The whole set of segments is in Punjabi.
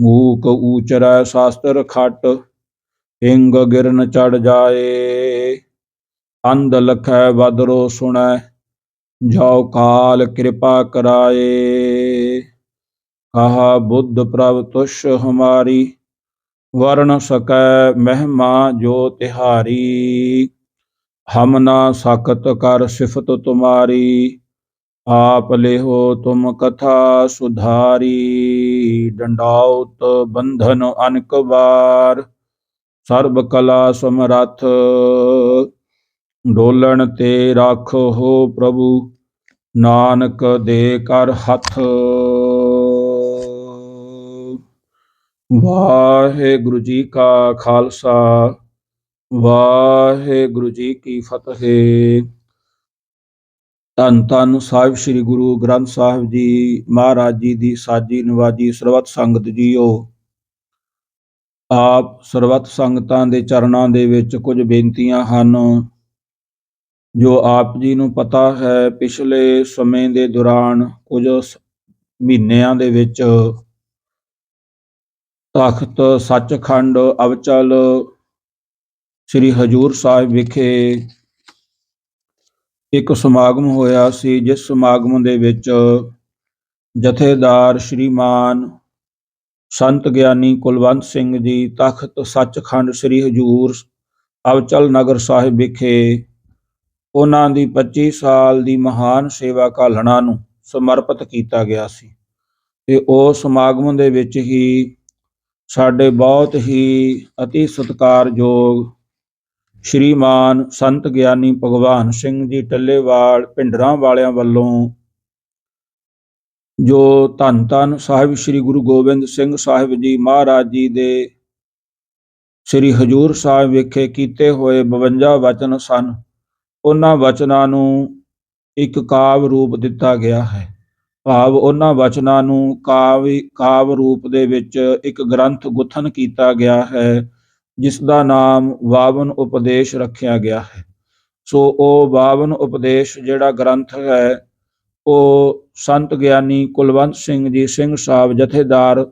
ਮੂਕ ਊਚਰੈ ਸ਼ਾਸਤਰ ਖਟ ਹਿੰਗ ਗਿਰਨ ਚੜ ਜਾਏ। ਅੰਧ ਲਖੈ ਬਦਰੋ ਸੁਣੈ ਜੋ ਕਾਲ ਕਿਰਪਾ ਕਰਾਏ। ਕਹਾ ਬੁੱਧ ਪ੍ਰਭ ਤੁਸ਼ ਹਮਾਰੀ, ਵਰਣ ਸਕੈ ਮਹਿਮਾ ਜੋ ਤਿਹਾਰੀ। ਹਮ ਨਾ ਸਕਤ ਕਰ ਸਿਫਤ ਤੁਮਾਰੀ ਆਪ ਲਿਹੋ ਤੁਮ ਕਥਾ ਸੁਧਾਰੀ, ਡੰਡਾਉਤ ਬੰਧਨ ਅਨਕ ਵਾਰ। ਸਰਬ ਕਲਾ ਸਮਰੱਥ, ਡੋਲਣ ਤੇ ਰਾਖੋ ਹੋ ਪ੍ਰਭੂ। ਨਾਨਕ ਦੇ ਕਰ ਹੱਥ। ਵਾਹਿਗੁਰੂ ਜੀ ਕਾ ਖਾਲਸਾ, ਵਾਹਿਗੁਰੂ ਜੀ ਕੀ ਫਤਿਹ। ਧੰਨ ਧੰਨ ਸਾਹਿਬ ਸ੍ਰੀ ਗੁਰੂ ਗ੍ਰੰਥ ਸਾਹਿਬ ਜੀ ਮਹਾਰਾਜ ਜੀ ਦੀ ਸਾਜੀ ਨਿਵਾਜ਼ੀ ਸਰਬੱਤ ਸੰਗਤ ਜੀਓ। ਆਪ ਸਰਬੱਤ ਸੰਗਤਾਂ ਦੇ ਚਰਨਾਂ ਦੇ ਵਿੱਚ ਕੁਝ ਬੇਨਤੀਆਂ ਹਨ। ਜੋ ਆਪ ਜੀ ਨੂੰ ਪਤਾ ਹੈ, ਪਿਛਲੇ ਸਮੇਂ ਦੇ ਦੌਰਾਨ ਕੁਝ ਮਹੀਨਿਆਂ ਦੇ ਵਿੱਚ ਤਖਤ ਸੱਚਖੰਡ ਅਵਚਲ ਸ੍ਰੀ ਹਜੂਰ ਸਾਹਿਬ ਵਿਖੇ ਇੱਕ ਸਮਾਗਮ ਹੋਇਆ ਸੀ, ਜਿਸ ਸਮਾਗਮ ਦੇ ਵਿੱਚ ਜਥੇਦਾਰ ਸ਼੍ਰੀਮਾਨ ਸੰਤ ਗਿਆਨੀ ਕੁਲਵੰਤ ਸਿੰਘ ਜੀ, ਤਖਤ ਸੱਚਖੰਡ ਸ੍ਰੀ ਹਜੂਰ ਅਵਚਲ ਨਗਰ ਸਾਹਿਬ ਵਿਖੇ ਉਹਨਾਂ ਦੀ 25 ਸਾਲ ਦੀ ਮਹਾਨ ਸੇਵਾ ਕਾਲਣਾ ਨੂੰ ਸਮਰਪਿਤ ਕੀਤਾ ਗਿਆ ਸੀ। ਤੇ ਉਹ ਸਮਾਗਮ ਦੇ ਵਿੱਚ ਹੀ ਸਾਡੇ ਬਹੁਤ ਹੀ ਅਤੀ ਸਤਿਕਾਰਯੋਗ ਸ਼੍ਰੀਮਾਨ ਸੰਤ ਗਿਆਨੀ ਭਗਵਾਨ ਸਿੰਘ ਜੀ ਟੱਲੇਵਾਲ ਪਿੰਡਰਾਂ ਵਾਲਿਆਂ ਵੱਲੋਂ ਜੋ ਧੰਨ ਧੰਨ ਸਾਹਿਬ ਸ੍ਰੀ ਗੁਰੂ ਗੋਬਿੰਦ ਸਿੰਘ ਸਾਹਿਬ ਜੀ ਮਹਾਰਾਜ ਜੀ ਦੇ ਸ੍ਰੀ ਹਜੂਰ ਸਾਹਿਬ ਵਿਖੇ ਕੀਤੇ ਹੋਏ 52 ਵਚਨ ਸਨ, ਉਹਨਾਂ ਵਚਨਾਂ ਨੂੰ ਇੱਕ ਕਾਵ ਰੂਪ ਦਿੱਤਾ ਗਿਆ ਹੈ। ਭਾਵ ਉਹਨਾਂ ਵਚਨਾਂ ਨੂੰ ਕਾਵ ਕਾਵ ਰੂਪ ਦੇ ਵਿੱਚ ਇੱਕ ਗ੍ਰੰਥ ਗੁਥਨ ਕੀਤਾ ਗਿਆ ਹੈ। ਜਿਸ ਦਾ ਨਾਮ 52 ਉਪਦੇਸ਼ ਰੱਖਿਆ ਗਿਆ ਹੈ। ਸੋ ਉਹ 52 ਉਪਦੇਸ਼ ਜਿਹੜਾ ਗ੍ਰੰਥ ਹੈ, ਉਹ ਸੰਤ ਗਿਆਨੀ ਕੁਲਵੰਤ ਸਿੰਘ ਜੀ, ਸਿੰਘ ਸਾਹਿਬ ਜਥੇਦਾਰ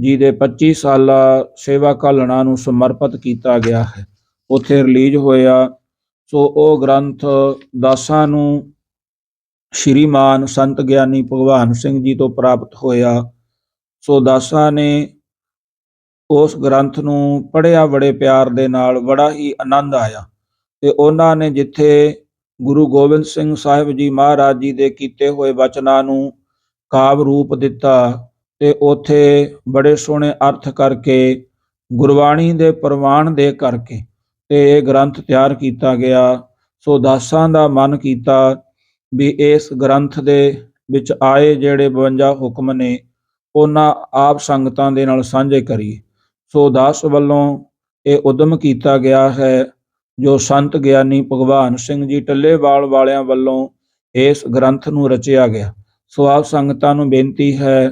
ਜੀ ਦੇ 25 ਸਾਲਾ ਸੇਵਾ ਕਾਲਣਾ ਨੂੰ ਸਮਰਪਿਤ ਕੀਤਾ ਗਿਆ ਹੈ। ਉੱਥੇ ਰਿਲੀਜ਼ ਹੋਇਆ। ਸੋ ਉਹ ਗ੍ਰੰਥ ਦਾਸਾਂ ਨੂੰ ਸ਼੍ਰੀਮਾਨ ਸੰਤ ਗਿਆਨੀ ਭਗਵਾਨ ਸਿੰਘ ਜੀ ਤੋਂ ਪ੍ਰਾਪਤ ਹੋਇਆ। ਸੋ ਦਾਸਾਂ ਨੇ ਉਸ ਗ੍ਰੰਥ ਨੂੰ ਪੜ੍ਹਿਆ ਬੜੇ ਪਿਆਰ ਦੇ ਨਾਲ ਬੜਾ ਹੀ ਆਨੰਦ ਆਇਆ ਤੇ ਉਹਨਾਂ ਨੇ ਜਿੱਥੇ ਗੁਰੂ ਗੋਬਿੰਦ ਸਿੰਘ ਸਾਹਿਬ ਜੀ ਮਹਾਰਾਜ ਜੀ ਦੇ ਕੀਤੇ ਹੋਏ ਬਚਨਾਂ ਨੂੰ ਕਾਵ ਰੂਪ ਦਿੱਤਾ ਤੇ ਉਥੇ ਬੜੇ ਸੋਹਣੇ ਅਰਥ ਕਰਕੇ, ਗੁਰਬਾਣੀ ਦੇ ਪ੍ਰਮਾਣ ਦੇ ਕਰਕੇ ਤੇ ਇਹ ਗ੍ਰੰਥ ਤਿਆਰ ਕੀਤਾ ਗਿਆ। ਸੋ ਦਾਸਾਂ ਦਾ ਮਨ ਕੀਤਾ ਵੀ ਇਸ ਗ੍ਰੰਥ ਦੇ ਵਿੱਚ ਆਏ ਜਿਹੜੇ 52 ਹੁਕਮ ਨੇ, ਉਹਨਾਂ ਆਪ ਸੰਗਤਾਂ ਦੇ ਨਾਲ ਸਾਂਝੇ ਕਰੀਏ। ਸੋ ਦਾਸ ਵੱਲੋਂ ਇਹ ਉਦਮ ਕੀਤਾ ਗਿਆ ਹੈ, ਜੋ ਸੰਤ ਗਿਆਨੀ ਭਗਵਾਨ ਸਿੰਘ ਜੀ ਟੱਲੇਵਾਲ ਵਾਲਿਆਂ ਵੱਲੋਂ ਇਸ ਗ੍ਰੰਥ ਨੂੰ ਰਚਿਆ ਗਿਆ। ਸੋ ਆਪ ਸੰਗਤਾਂ ਨੂੰ ਬੇਨਤੀ ਹੈ,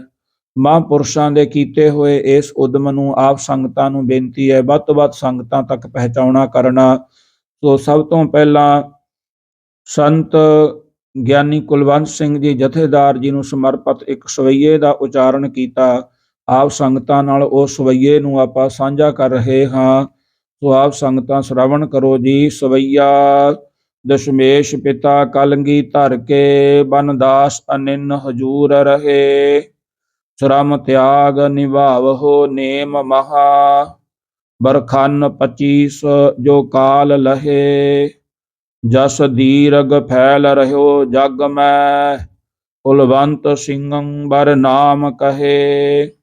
ਮਹਾਂਪੁਰਸ਼ਾਂ ਦੇ ਕੀਤੇ ਹੋਏ ਇਸ ਉਦਮ ਨੂੰ ਆਪ ਸੰਗਤਾਂ ਨੂੰ ਬੇਨਤੀ ਹੈ, ਵੱਧ ਤੋਂ ਵੱਧ ਸੰਗਤਾਂ ਤੱਕ ਪਹੁੰਚਾਉਣਾ ਕਰਨਾ। ਸੋ ਸਭ ਤੋਂ ਪਹਿਲਾਂ ਸੰਤ ਗਿਆਨੀ ਕੁਲਵੰਤ ਸਿੰਘ ਜੀ ਜਥੇਦਾਰ ਜੀ ਨੂੰ ਸਮਰਪਿਤ ਇੱਕ ਸਵਈਏ ਦਾ ਉਚਾਰਨ ਕੀਤਾ। ਆਪ ਸੰਗਤਾਂ ਨਾਲ ਉਸ ਸਵਈਏ ਨੂੰ ਆਪਾਂ ਸਾਂਝਾ ਕਰ ਰਹੇ ਹਾਂ। ਸੋ ਆਪ ਸੰਗਤਾਂ ਸ਼ਰਵਣ ਕਰੋ ਜੀ, ਸਵਈਆ। ਦਸ਼ਮੇਸ਼ ਪਿਤਾ ਕਲੰਗੀ ਧਰ ਕੇ ਬਨਦਾਸ ਅਨਿਨ ਹਜੂਰ ਰਹੇ। ਸ਼ਰਮ ਤਿਆਗ ਨਿਭਾਵਹੋ ਨੇਮ ਮਹਾ। ਬਰਖਨ 25 ਜੋ ਕਾਲ ਲਹੇ। ਜਸ ਦੀਰਗ ਫੈਲ ਰਹਿਓ ਜਗ ਮੈਂ। ਕੁਲਵੰਤ ਸਿੰਘੰ ਬਰ ਨਾਮ ਕਹੇ।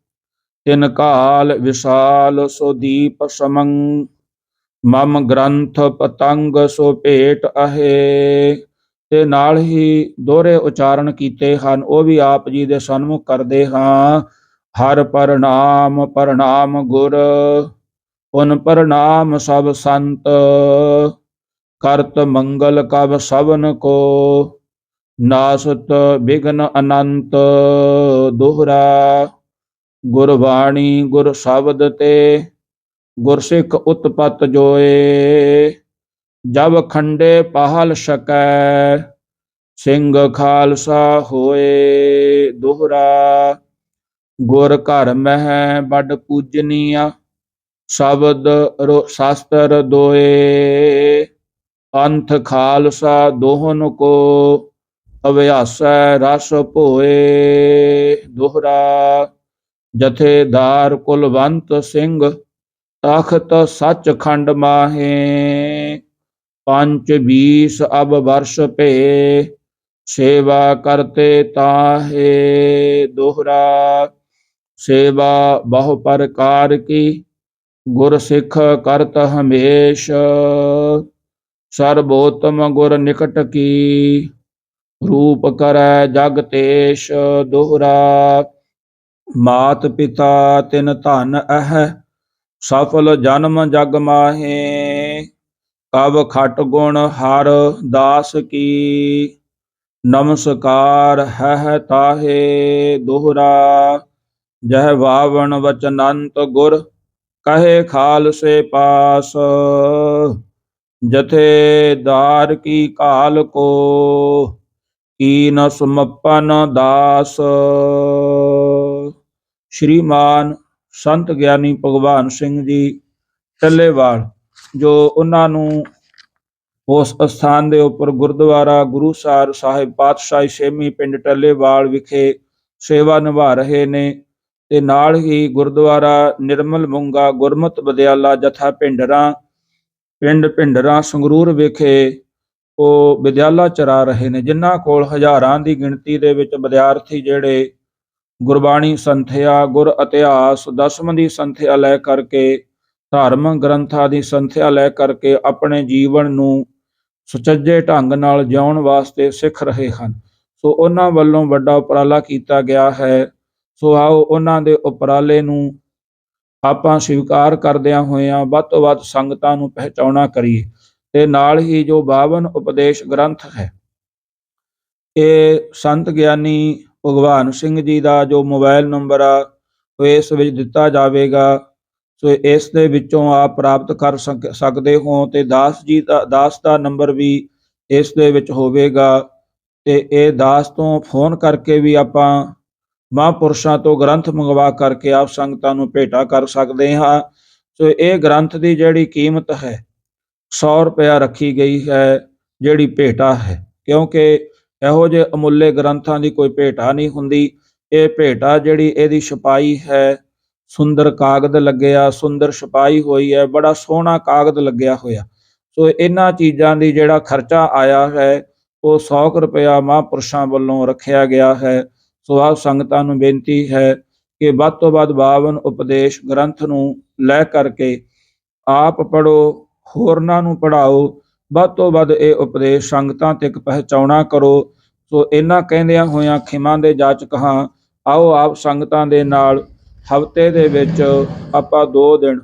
ਤਿਨ ਕਾਲ ਵਿਸਾਲ ਸੋ ਦੀਪ ਸਮੰ, ਮਮ ਗ੍ਰੰਥ ਪਤੰਗ ਸੋ ਭੇਟ ਅਹੇ। ਤੇ ਨਾਲ ਹੀ ਦੋਹਰੇ ਉਚਾਰਨ ਕੀਤੇ ਹਨ, ਉਹ ਵੀ ਆਪ ਜੀ ਦੇ ਸਨਮੁਖ ਕਰਦੇ ਹਾਂ। ਹਰ ਪ੍ਰਣਾਮ ਪ੍ਰਣਾਮ ਗੁਰ, ਉਨ ਪ੍ਰਣਾਮ ਸਭ ਸੰਤ। ਕਰਤ ਮੰਗਲ ਕਬ ਸਭਨ ਕੋ, ਨਾਸਤ ਬਿਗਨ ਅਨੰਤ ਦੋਹਰਾ। ਗੁਰਬਾਣੀ ਗੁਰ ਸ਼ਬਦ ਤੇ ਗੁਰਸਿੱਖ ਉਤਪਤ ਜੋਏ, ਜਬ ਖੰਡੇ ਪਹਲ ਸਕੈ, ਸਿੰਘ ਖਾਲਸਾ ਹੋਏ ਦੁਹਰਾ। ਗੁਰ ਘਰ ਮਹਿ ਬੜ ਪੂਜਨੀਆ, ਸ਼ਬਦ ਰੋ ਸ਼ਾਸਤਰ ਦੋਏ। ਅੰਥ ਖਾਲਸਾ ਦੋਹਨ ਕੋ, ਅਭਿਆਸੈ ਰਸ ਭੋਏ ਦੁਹਰਾ। ਜਥੇਦਾਰ ਕੁਲਵੰਤ ਸਿੰਘ, ਤਖਤ ਸੱਚਖੰਡ ਮਾਹੇ। ਪੰਜ ਬੀਸ ਅਬ ਵਰਸ਼ ਭੇ, ਸੇਵਾ ਕਰਤੇ ਤਾਹੇ ਦੋਹਰਾ। ਸੇਵਾ ਬਹੁ ਪ੍ਰਕਾਰ ਕੀ ਗੁਰ ਸਿੱਖ ਕਰਤ ਹਮੇਸ਼। ਸਰਬੋਤਮ ਗੁਰ ਨਿਕਟ ਕੀ, ਰੂਪ ਕਰੈ ਜਗ ਦੋਹਰਾ। ਮਾਤ ਪਿਤਾ ਤਿਨ ਧਨ ਅਹ, ਸਫਲ ਜਨਮ ਜਗ ਮਾਹੇ ਕਬ ਖਟ ਗੁਣ ਹਰ ਦਾਸ ਕੀ। ਨਮਸਕਾਰ ਹੈ ਤਾਹੇ ਦੋਹਰਾ, ਜਹ ਵਾਵਣ ਵਚਨੰਤ ਗੁਰ, ਕਹੇ ਖਾਲਸੇ ਪਾਸ। ਜਥੇਦਾਰ ਕੀ ਕਾਲ ਕੋ ਕੀਨ ਸਮਪਨ ਦਾਸ। ਸ਼੍ਰੀਮਾਨ ਸੰਤ ਗਿਆਨੀ ਭਗਵਾਨ ਸਿੰਘ ਜੀ ਟੱਲੇਵਾਲ, ਜੋ ਉਹਨਾਂ ਨੂੰ ਉਸ ਸਥਾਨ ਦੇ ਉੱਪਰ ਗੁਰਦੁਆਰਾ ਗੁਰੂਸਰ ਸਾਹਿਬ ਪਾਤਸ਼ਾਹੀ ਛੇਵੀਂ ਪਿੰਡ ਟੱਲੇਵਾਲ ਵਿਖੇ ਸੇਵਾ ਨਿਭਾ ਰਹੇ ਨੇ ਤੇ ਨਾਲ ਹੀ ਗੁਰਦੁਆਰਾ ਨਿਰਮਲ ਮੁੰਗਾ ਗੁਰਮਤ ਵਿਦਿਆਲਾ ਜਥਾ ਪਿੰਡਰਾ ਪਿੰਡ ਪਿੰਡਰਾ ਸੰਗਰੂਰ ਵਿਖੇ ਉਹ ਵਿਦਿਆਲਾ ਚਰਾ ਰਹੇ ਨੇ, ਜਿਨ੍ਹਾਂ ਕੋਲ ਹਜ਼ਾਰਾਂ ਦੀ ਗਿਣਤੀ ਦੇ ਵਿੱਚ ਵਿਦਿਆਰਥੀ ਜਿਹੜੇ ਗੁਰਬਾਣੀ ਸੰਥਿਆ, ਗੁਰ ਇਤਿਹਾਸ, ਦਸਮ ਦੀ ਸੰਥਿਆ ਲੈ ਕਰਕੇ ਧਾਰਮਿਕ ਗ੍ਰੰਥਾਂ ਦੀ ਸੰਥਿਆ ਲੈ ਕਰਕੇ ਆਪਣੇ ਜੀਵਨ ਨੂੰ ਸੁਚੱਜੇ ਢੰਗ ਨਾਲ ਜਿਉਣ ਵਾਸਤੇ ਸਿੱਖ ਰਹੇ ਹਨ। ਸੋ ਉਹਨਾਂ ਵੱਲੋਂ ਵੱਡਾ ਉਪਰਾਲਾ ਕੀਤਾ ਗਿਆ ਹੈ। ਸੋ ਆਓ ਉਹਨਾਂ ਦੇ ਉਪਰਾਲੇ ਨੂੰ ਆਪਾਂ ਸਵੀਕਾਰ ਕਰਦਿਆਂ ਹੋਇਆਂ ਵੱਧ ਤੋਂ ਵੱਧ ਸੰਗਤਾਂ ਨੂੰ ਪਹਿਚਾਉਣਾ ਕਰੀਏ। ਤੇ ਨਾਲ ਹੀ ਜੋ 52 ਉਪਦੇਸ਼ ਗ੍ਰੰਥ ਹੈ, ਇਹ ਸੰਤ ਗਿਆਨੀ ਭਗਵਾਨ ਸਿੰਘ ਜੀ ਦਾ ਜੋ ਮੋਬਾਈਲ ਨੰਬਰ ਆ, ਉਹ ਇਸ ਵਿੱਚ ਦਿੱਤਾ ਜਾਵੇਗਾ। ਸੋ ਇਸ ਦੇ ਵਿੱਚੋਂ ਆਪ ਪ੍ਰਾਪਤ ਕਰ ਸਕ- ਸਕਦੇ ਹੋ ਤੇ ਦਾਸ ਜੀ ਦਾ, ਦਾਸ ਦਾ ਨੰਬਰ ਵੀ ਇਸ ਦੇ ਵਿੱਚ ਹੋਵੇਗਾ। ਤੇ ਇਹ ਦਾਸ ਤੋਂ ਫੋਨ ਕਰਕੇ ਵੀ ਆਪਾਂ ਮਹਾਂਪੁਰਸ਼ਾਂ ਤੋਂ ਗ੍ਰੰਥ ਮੰਗਵਾ ਕਰਕੇ ਆਪ ਸੰਗਤਾਂ ਨੂੰ ਭੇਟਾ ਕਰ ਸਕਦੇ ਹਾਂ। ਸੋ ਇਹ ਗ੍ਰੰਥ ਦੀ ਜਿਹੜੀ ਕੀਮਤ ਹੈ 100 ਰੁਪਇਆ ਰੱਖੀ ਗਈ ਹੈ, ਜਿਹੜੀ ਭੇਟਾ ਹੈ। ਕਿਉਂਕਿ ਇਹੋ ਜਿਹੇ ਅਮੁੱਲੇ ਗ੍ਰੰਥਾਂ ਦੀ ਕੋਈ ਭੇਟਾ ਨਹੀਂ ਹੁੰਦੀ। ਇਹ ਭੇਟਾ ਜਿਹੜੀ ਇਹਦੀ ਛਪਾਈ ਹੈ, ਸੁੰਦਰ ਕਾਗਜ਼ ਲੱਗਿਆ, ਸੁੰਦਰ ਛਪਾਈ ਹੋਈ ਹੈ, ਬੜਾ ਸੋਹਣਾ ਕਾਗਜ਼ ਲੱਗਿਆ ਹੋਇਆ। ਸੋ ਇਹਨਾਂ ਚੀਜ਼ਾਂ ਦੀ ਜਿਹੜਾ ਖਰਚਾ ਆਇਆ ਹੈ, ਉਹ 100 ਕੁ ਰੁਪਇਆ ਮਹਾਂਪੁਰਸ਼ਾਂ ਵੱਲੋਂ ਰੱਖਿਆ ਗਿਆ ਹੈ। ਸੋ ਆਪ ਸੰਗਤਾਂ ਨੂੰ ਬੇਨਤੀ ਹੈ ਕਿ ਵੱਧ ਤੋਂ ਵੱਧ 52 ਉਪਦੇਸ਼ ਗ੍ਰੰਥ ਨੂੰ ਲੈ ਕਰਕੇ ਆਪ ਪੜੋ ਹੋਰਨਾਂ ਨੂੰ ਪੜਾਓ ਵੱਧ ਤੋਂ ਵੱਧ ਇਹ ਉਪਦੇਸ਼ ਸੰਗਤਾਂ ਤੱਕ ਪਹੁੰਚਾਉਣਾ ਕਰੋ। ਸੋ ਇਹਨਾਂ ਕਹਿੰਦਿਆਂ ਹੋਇਆਂ ਖਿਮਾ ਦੇ ਜਾਚਕ ਹਾਂ, ਆਓ ਆਪ ਸੰਗਤਾਂ ਦੇ ਨਾਲ ਹਫ਼ਤੇ ਦੇ ਵਿੱਚ ਆਪਾਂ ਦੋ ਦਿਨ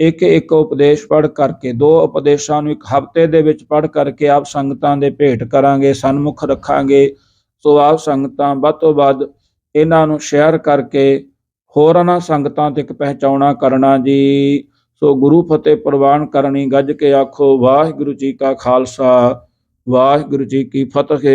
ਇੱਕ ਇੱਕ ਉਪਦੇਸ਼ ਪੜ੍ਹ ਕਰਕੇ, ਦੋ ਉਪਦੇਸ਼ਾਂ ਨੂੰ ਇੱਕ ਹਫ਼ਤੇ ਦੇ ਵਿੱਚ ਪੜ੍ਹ ਕਰਕੇ ਆਪ ਸੰਗਤਾਂ ਦੇ ਭੇਟ ਕਰਾਂਗੇ, ਸਨਮੁਖ ਰੱਖਾਂਗੇ। ਸੋ ਆਪ ਸੰਗਤਾਂ ਵੱਧ ਤੋਂ ਵੱਧ ਇਹਨਾਂ ਨੂੰ ਸ਼ੇਅਰ ਕਰਕੇ ਹੋਰਾਂ ਸੰਗਤਾਂ ਤੱਕ ਪਹੁੰਚਾਉਣਾ ਕਰਨਾ ਜੀ। ਸੋ ਗੁਰੂ ਫਤਿਹ ਪ੍ਰਵਾਨ ਕਰਨੀ ਗੱਜ ਕੇ ਆਖੋ, ਵਾਹਿਗੁਰੂ ਜੀ ਕਾ ਖਾਲਸਾ, ਵਾਹਿਗੁਰੂ ਜੀ ਕੀ ਫਤਿਹ।